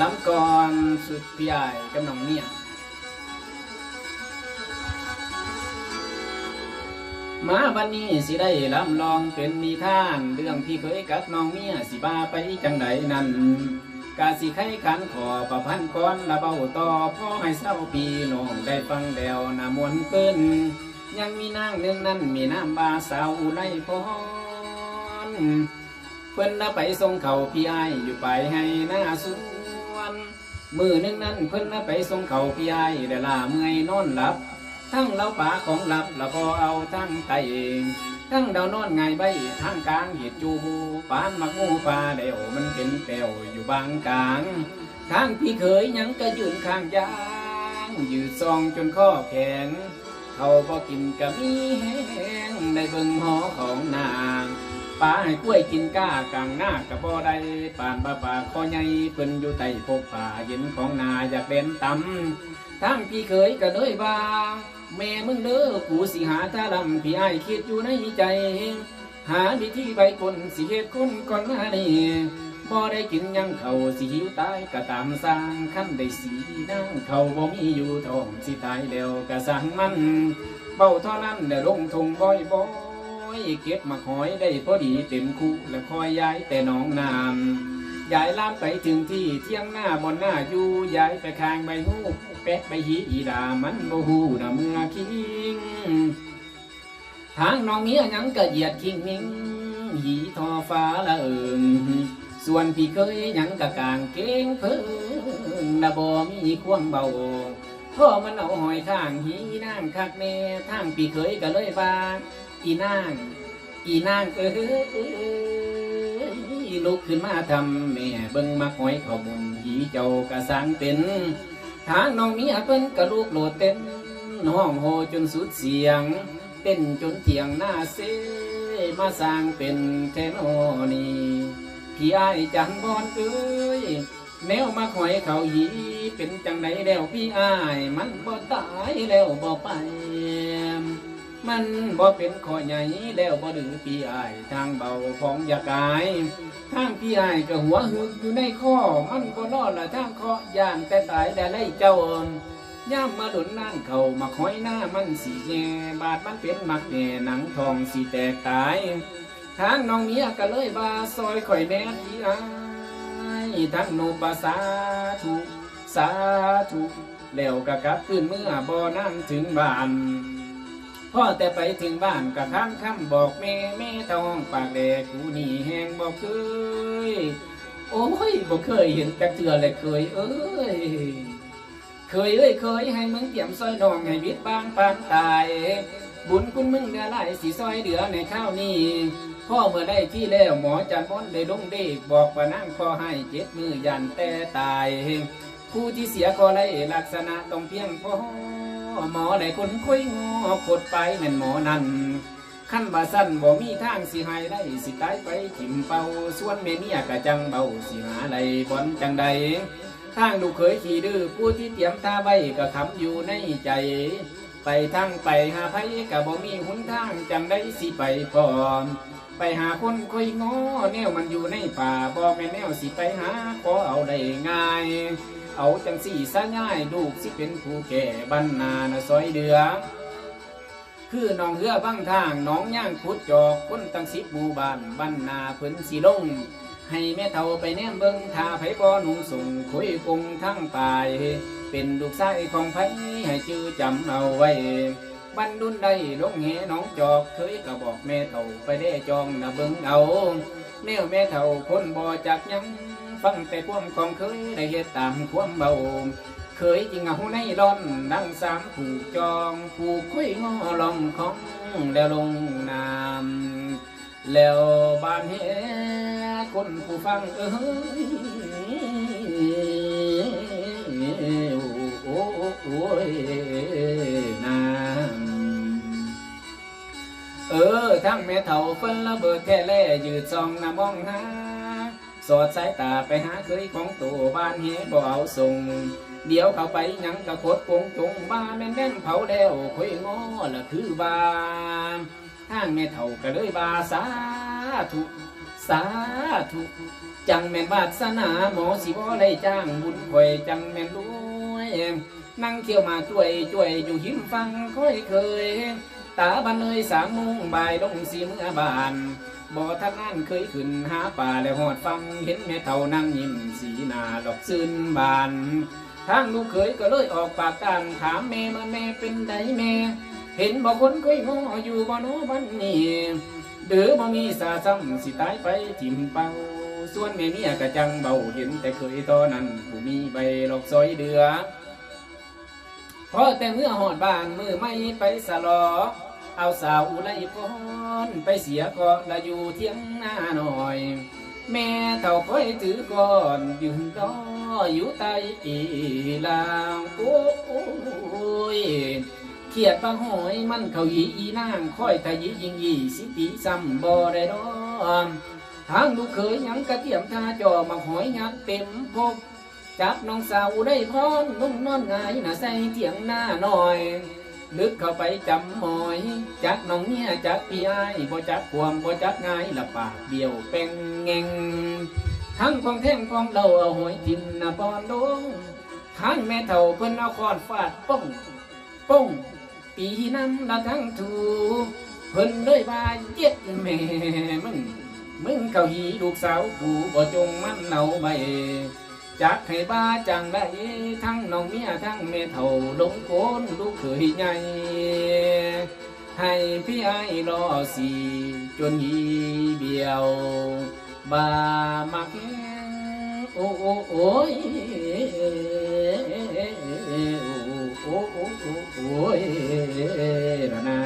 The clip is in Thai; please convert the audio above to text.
ลำก่อนสุดพี่ใหญ่กับน้องเมียมาวันนี้สิได้ลำลองเป็นนิทาน เรื่องพี่เคยกับน้องเมียสิบาไปจังใดนั้นกาสิไขขันขอประพันธ์ก่อนละเบาต่อพ่อให้เศร้าปีน้องได้ฟังแล้วนามวนเปิ้นยังมีนางหนึ่งนั้นมีน้ำบาสาวอุไรพรเพิ่นน่ะไปส่งเขาพี่ไออยู่ไปให้หน้าสวน มือหนึงนั้นเพิ่นน่ะไปส่งเขาพี่ไอายเดล่าเมื่อยนอนหลับ ทั้งเล้าป่าของหลับแล้วพอเอาทั้งไตเองทั้งดาวนอนไงายใบทั้งกลางเหตุจูบูปานมักงูปลาเดวมันเป็นแปวอยู่บางกลางทางพี่เคยยังก็ยืนข้างยางยืดซองจนข้อแข็ง เขาพอกินก็มีแห้งในเบิงหอของนางป่าให้กล้วยกินก้ากลางหน้ากับบ่ได้ป่านบาป่าคอใหญ่เพิ่นอยู่ใต้พกป่าเย็นของนาอยากเล่นตำทั้งพี่เคยก็เลยว่า แม่มึงเด้อกูสิหาตาลำพี่ไอ้คิดอยู่ในใจ หาวิธีใบคนสิเหตุคนก่อนหน้านี้ บ่ได้กินยังเขาสิหิวตายก็ตามสร้างคันได้สีนั่งเขาบ่มีอยู่ท้องสิตายแล้วก็สั่งมันเบาเท่านั้นเดี๋ยวลงทงบ่อยบ่อยเก็บมาหอยได้พอดีเต็มคูแล้วคอยย้ายแต่น้องน้ำย้ายลามไปถึงที่เที่ยงหน้าบนหน้าอยู่ย้ายไปคางใบหูแปะใบหีอีดามันบ่ฮู้นะเมื่อคิงทางน้องเมียยังกะเหยียดคิงมิงหีทอฟ้าละเอิง ส่วนพี่เคยยังกะกางเก่งเพิ่งนะบ่มีความเบาพ่อมันเอาหอยข้างหีนางคักแน่ทางพี่เคยก็เลยว่าอีนาง อีนางเอ้ยลุกขึ้นมาทำแม่เบิ่งมาหอยเขามุนหีเจ้ากะสังเป็นทางน้องเมียเพิ่นกะลูกโลดเต้นห้องโหจนสุดเสียง เต้นจนเถียงหน้าเซมาสร้างเป็นแทนโอนี พี่ไอ้ายจันบอนเอ้ยแนวมาหอยเขาหีเป็นจังไดแล้วพี่อ้าย มันบ่ตายแล้วบ่ไป มันบ่เป็นข้อใหญ่แล้วบ่ดื้อพี่อ้ายทางเบาของยากายทางพี่อ้ายก็หัวหึกอยู่ในข้อมันก็นอนละทางเคาะย่างแต่ตายแต่ไล่เจ้าย่ามมาหลุนนั่นเขามาคอยหน้ามันสีแง่บาดมันเป็นมักแง่หนังทองสีแตกตาย ทางน้องเมียก็เลยบาซอยข่อยแม่ที่อายทั้งโนบาสาธุสาธุแล้วก็กลับขึ้นเมื่อบ่นั่งถึงบ้านพ่อแต่ไปถึงบ้านกะข้ามคำบอกแม่แม่ทองปากแดกกูนี่แหงบอกเคย โอ้ยบ่เคยเห็นจักเทือเลยเคย เอ้ยเคยเอ้ยเคยให้มึงเตรียมซอยน้องให้วิตบางปานตาย บุญคุณมึงเดือหลสีซอยเดือในข้าวนี้พ่อเมื่อได้ที่แล้วหมอจันพ้นได้ลงเด็กบอกว่านั่งคอให้เจ็ดมือยันแต่ตายผู้ที่เสียก็ไล่ลักษณะต้องเพียงพ่อหมอได้คนคุยงอขดไปแม่นหมอนั่นขั้นบาสั้นบ่มีทางสิหายได้สิตายไปถิ่มเป่าส่วนเมเมียกะจังเบาสิหาไรบอนจังใดทางลูเคยขี่ดื้อผู้ที่เตรียมท่าไว้ก็คำอยู่ในใจ ไปทางไปหาไผก็บ่มีหุนทางจังได้สิไปพร้อม ไปหาคนคุยงอแนวมันอยู่ในป่าบ่แม่นแนวสิไปหาขอเอาได้ง่าย เอาจังสี่ซะง่ายลูกสิเป็นผู้แก่บรรนานะซอยเดือคือน้องเรือบางทางน้องย่างขุดจอกคนตั้งสิบหมู่บ้านบรรนาเพิ่นสิลงให้แม่เฒ่าไปแนมเบิ่งถ้าไผบ่หนุ่งส่งคุยกงทั้งปาย เป็นลูกชายของไผให้ชื่อจำเอาไว้บรรดุนได้ลงแหน้องจอกเคยก็บอกแม่เฒ่าไปได้จองนะเบิ่งเอาแนวแม่เฒ่าคนบ่จักยังฟังแต่ความของเคยได้เฮ็ดตามความเบาเคยจริงเอาในร้อนดังสามผูกจองผูกคุยงอลองของแล้วลงน้ำแล้วบานเฮคนผู้ฟังเอ้ย ทั้งแม่เฒ่าเฟินระเบิดแค่แล่ยืดซองน้ำมองหาสอดสายตาไปหาเคยของตัวบ้านเฮบ่เอาส่ง เดี๋ยวเข้าไปยังกะโคดกงจงบ้าแม่นแม่นเผาแล้วคุยงอละคือบ้าทางแม่เฒ่าก็เลยบาสาธุสาธุจังแม่นวาสนาหมอสิบ่ได้จ้างบุญคอยจังแม่นรวยนั่งเที่ยวมาช่วยช่วยอยู่หิมฟังค่อยเคย ตาบันเลยสามโมงบายลงสีเมื่อบานบ่ทันนั้นเคยขึ้นหาป่าแล้วหอดฟังเห็นแม่เท่านั่งยิ้มสีหน้าดอกซื่นบานทางลูกเขยก็เลยออกปากต่างถามแม่มาแม่เป็นไดแม่ เห็นบอกคนเคยงออยู่บ่โนบันนี้เดือบ่มีสาซ้ำสิตายไปทิมเป่าส่วนแม่เมียกะจังเบาเห็นแต่เคยตอนนั้นผู้มีใบหลอกซอยเดือ พอแต่เมื่อหอดบานมือไม่ไปสลอ เอาสาวอุไรพรไปเสียก่อนละอยู่เที่ยงหน้าหน่อย แม่เท่าค่อยถือก่อนยืนรออยู่ใต้อีลางโอ้ยเขียดปลาหอยมันเขายีอีนางค่อยทะยียิงยีสิตีซ้ำบ่ได้ดอกทางลูกเคยยังกระเทียมทาจอมาหอยยักเต็มพบ จับน้องสาวได้พรอนุ่มนอนง่ายน่ะใส่เถียงหน้าหน่อย ลึกเข้าไปจำหมอย จักน้องเนี่ยจักพี่ไอ้ายบ่จักความบ่จักง่ายละปากเดียวเป็นเงงทั้งของแท่งของเราเอาหวยทินนะปอนดงข้งแม่เท่าเพิ่นเอาคอนฟาดป้องป้องปีนั้นละทั้งถูเพิ่นเลยว่าเย็ดแม่มึงมึงเขาหีลูกสาวกูบ่จงมันเอาไป จักให้บ้าจังได้ทั้งน้องเมียทั้งแม่เฒ่าลงโคนลูกเขยใหญ่ให้พี่ไอ้รอสีจนยีเบียวบามาแข้งโอ้โอ้โอ้ยโอ้โอ้โอ้โอ้ยละนา